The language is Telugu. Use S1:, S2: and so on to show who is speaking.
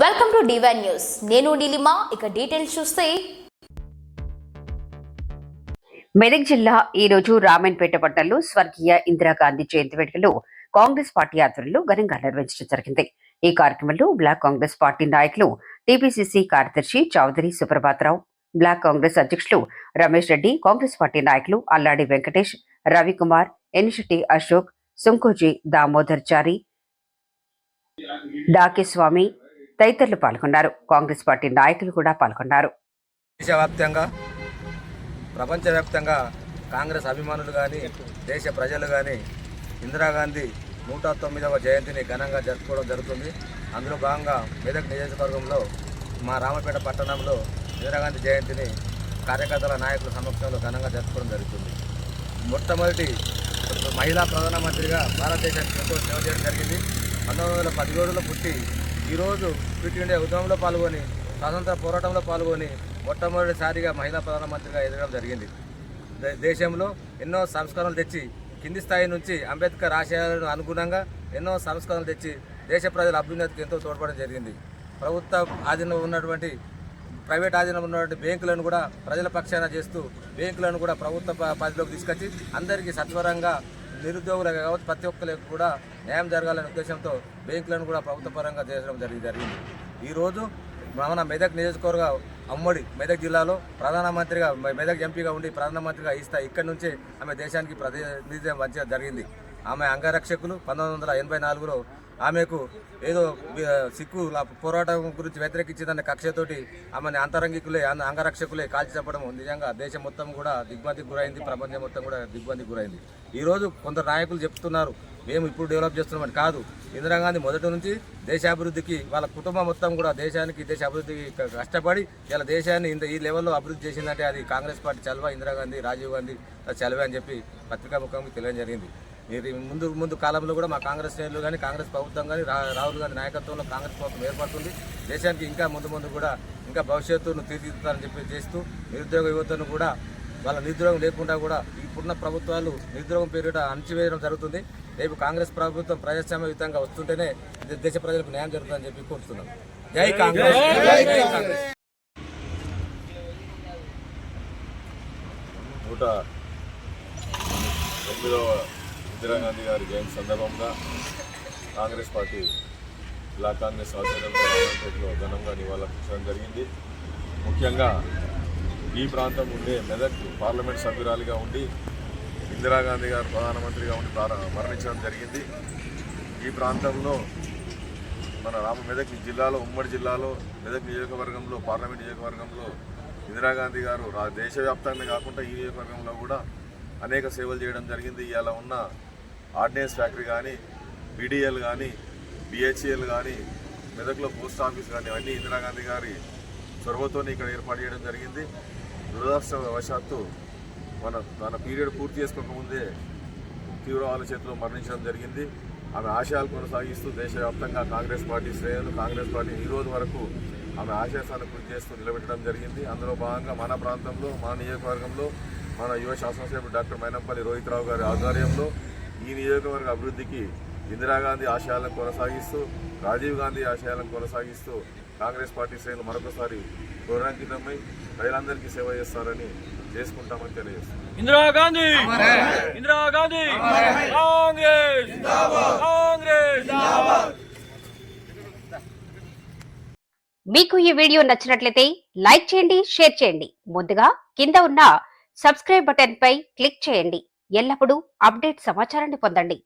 S1: వెల్కమ్ టు డివైన్ న్యూస్ నేను నీలిమా ఇక డీటెయిల్స్ చూస్తే.
S2: మెదక్ జిల్లా ఈ రోజు రామన్పేట పట్టణంలో స్వర్గీయ ఇందిరాగాంధీ జయంతి వేడుకలు కాంగ్రెస్ పార్టీ ఆధ్వర్యంలో ఘనంగా నిర్వహించడం జరిగింది. ఈ కార్యక్రమంలో బ్లాక్ కాంగ్రెస్ పార్టీ నాయకులు టీపీసీసీ కార్యదర్శి చౌదరి సుప్రభాతరావు బ్లాక్ కాంగ్రెస్ అధ్యక్షులు రమేష్ రెడ్డి కాంగ్రెస్ పార్టీ నాయకులు అల్లాడి వెంకటేష్ రవికుమార్ ఎన్షెట్టి అశోక్ సుంకోజీ దామోదర్ చారి డాకేస్వామి తదితరులు పాల్గొన్నారు. కాంగ్రెస్ పార్టీ నాయకులు కూడా పాల్గొన్నారు.
S3: దేశవ్యాప్తంగా ప్రపంచవ్యాప్తంగా కాంగ్రెస్ అభిమానులు కానీ దేశ ప్రజలు కానీ ఇందిరాగాంధీ నూట తొమ్మిదవ జయంతిని ఘనంగా జరుపుకోవడం జరుగుతుంది. అందులో భాగంగా మెదక్ నియోజకవర్గంలో మా రామపేట పట్టణంలో ఇందిరాగాంధీ జయంతిని కార్యకర్తల నాయకుల సమక్షంలో ఘనంగా జరుపుకోవడం జరుగుతుంది. మొట్టమొదటి మహిళా ప్రధానమంత్రిగా భారతదేశానికి ఎంతో సేవ చేయడం జరిగింది. పంతొమ్మిది వందల పదిహేడులో పుట్టి ఈరోజు ఫిట్ ఇండియా ఉద్యమంలో పాల్గొని స్వాతంత్ర పోరాటంలో పాల్గొని మొట్టమొదటిసారిగా మహిళా ప్రధానమంత్రిగా ఎదగడం జరిగింది. దే- దేశంలో ఎన్నో సంస్కరణలు తెచ్చి కింది స్థాయి నుంచి అంబేద్కర్ ఆశయాలను అనుగుణంగా ఎన్నో సంస్కరణలు తెచ్చి దేశ ప్రజల అభ్యున్నతికి ఎంతో తోడ్పడడం జరిగింది. ప్రభుత్వ ఆధీనంలో ఉన్నటువంటి ప్రైవేట్ ఆధీనంలో ఉన్నటువంటి బ్యాంకులను కూడా ప్రజల పక్షాన చేస్తూ బ్యాంకులను కూడా ప్రభుత్వ పరిధిలోకి తీసుకొచ్చి అందరికీ సత్వరంగా నిరుద్యోగులకు కావచ్చు ప్రతి ఒక్కరికి కూడా న్యాయం జరగాలనే ఉద్దేశంతో బ్యాంకులను కూడా ప్రభుత్వ పరంగా చేయడం జరిగి జరిగింది. ఈరోజు మన మెదక్ నియోజకవర్గ అమ్మడి మెదక్ జిల్లాలో ప్రధానమంత్రిగా మెదక్ ఎంపీగా ఉండి ప్రధానమంత్రిగా ఇస్తా ఇక్కడి నుంచే ఆమె దేశానికి ప్రతినిధ్యం మంచిగా జరిగింది. ఆమె అంగరక్షకులు పంతొమ్మిది వందల ఎనభై నాలుగులో ఆమెకు ఏదో సిక్కు పోరాటం గురించి వ్యతిరేకించిందన్న కక్షతోటి ఆమెను అంతరంగికులే అంగరక్షకులే కాల్చి చెప్పడం నిజంగా దేశం మొత్తం కూడా దిగ్బందికి గురైంది ప్రపంచం మొత్తం కూడా దిగ్బందికి గురైంది. ఈరోజు కొందరు నాయకులు చెప్తున్నారు మేము ఇప్పుడు డెవలప్ చేస్తున్నామని కాదు. ఇందిరాగాంధీ మొదటి నుంచి దేశాభివృద్ధికి వాళ్ళ కుటుంబం మొత్తం కూడా దేశానికి దేశ అభివృద్ధికి కష్టపడి ఇలా దేశాన్ని ఇంత ఈ లెవెల్లో అభివృద్ధి చేసిందంటే అది కాంగ్రెస్ పార్టీ చలవ ఇందిరాగాంధీ రాజీవ్ గాంధీ చలవే అని చెప్పి పత్రికా ముఖంగా తెలియడం జరిగింది. ఇది ముందు ముందు కాలంలో కూడా మా కాంగ్రెస్ నేతలు కానీ కాంగ్రెస్ ప్రభుత్వం కానీ రాహుల్ గాంధీ నాయకత్వంలో కాంగ్రెస్ ప్రభుత్వం ఏర్పడుతుంది. దేశానికి ఇంకా ముందు ముందు కూడా ఇంకా భవిష్యత్తును తీర్చిదిద్దుతారని చెప్పి చేస్తూ నిరుద్యోగ యువతను కూడా వాళ్ళ నిరుద్యోగం లేకుండా కూడా ఇప్పుడున్న ప్రభుత్వాలు నిరుద్యోగం పేరిట అణచివేయడం జరుగుతుంది. రేపు కాంగ్రెస్ ప్రభుత్వం ప్రజాస్వామ్యయుతంగా వస్తుంటేనే దేశ ప్రజలకు న్యాయం జరుగుతుందని చెప్పి కోరుతున్నాం. జై కాంగ్రెస్.
S4: నూట తొమ్మిదవ ఇందిరాగాంధీ గారి జయంతి సందర్భంగా కాంగ్రెస్ పార్టీ జిల్లా కాంగ్రెస్ ఆధ్వర్యంలో రామాయణపేటలో ఘనంగా నివాళులర్పించడం జరిగింది. ముఖ్యంగా ఈ ప్రాంతం ఉండే మెదక్ పార్లమెంట్ సభ్యురాలిగా ఉండి ఇందిరాగాంధీ గారు ప్రధానమంత్రిగా ఉండి మరణించడం జరిగింది. ఈ ప్రాంతంలో మన రామ మెదక్ జిల్లాలో ఉమ్మడి జిల్లాలో మెదక్ నియోజకవర్గంలో పార్లమెంట్ నియోజకవర్గంలో ఇందిరాగాంధీ గారు రా దేశవ్యాప్తంగా కాకుండా ఈ నియోజకవర్గంలో కూడా అనేక సేవలు చేయడం జరిగింది. ఇవాళ ఉన్న ఆర్డినెన్స్ ఫ్యాక్టరీ కానీ బీడీఎల్ కానీ బిహెచ్ఎల్ కానీ మెదక్లో పోస్ట్ ఆఫీస్ కానీ అన్నీ ఇందిరాగాంధీ గారి చొరవతోనే ఇక్కడ ఏర్పాటు చేయడం జరిగింది. దురదృష్టవశాత్తు మన తన పీరియడ్ పూర్తి చేసుకోకముందే తీవ్రవాద చేతిలో మరణించడం జరిగింది. ఆమె ఆశయాలు కొనసాగిస్తూ దేశవ్యాప్తంగా కాంగ్రెస్ పార్టీ శ్రేణులు కాంగ్రెస్ పార్టీ ఈ రోజు వరకు ఆమె ఆశయాలను కృషి చేస్తూ నిలబెట్టడం జరిగింది. అందులో భాగంగా మన ప్రాంతంలో మన నియోజకవర్గంలో మన యువ శాసనసభ్యుడు డాక్టర్ మైనంపల్లి రోహిత్ రావు గారి ఆధ్వర్యంలో ఈ నియోజకవర్గ అభివృద్ధికి ఇందిరాగాంధీ ఆశయాలను కొనసాగిస్తూ రాజీవ్ గాంధీ ఆశయాలను కొనసాగిస్తూ కాంగ్రెస్ పార్టీ శ్రేణులు మరొకసారి గౌరవాంకితమై ప్రజలందరికీ సేవ చేస్తారని చేసుకుంటామని తెలియజేస్తాం
S5: ఇందిరా గాంధీ! ఇందిరా గాంధీ! కాంగ్రెస్! కాంగ్రెస్!
S2: మీకు ఈ వీడియో నచ్చినట్లయితే లైక్ చేయండి షేర్ చేయండి. ముందుగా కింద ఉన్న సబ్స్క్రైబ్ బటన్ పై క్లిక్ చేయండి. ఎల్లప్పుడూ అప్డేట్ సమాచారాన్ని పొందండి.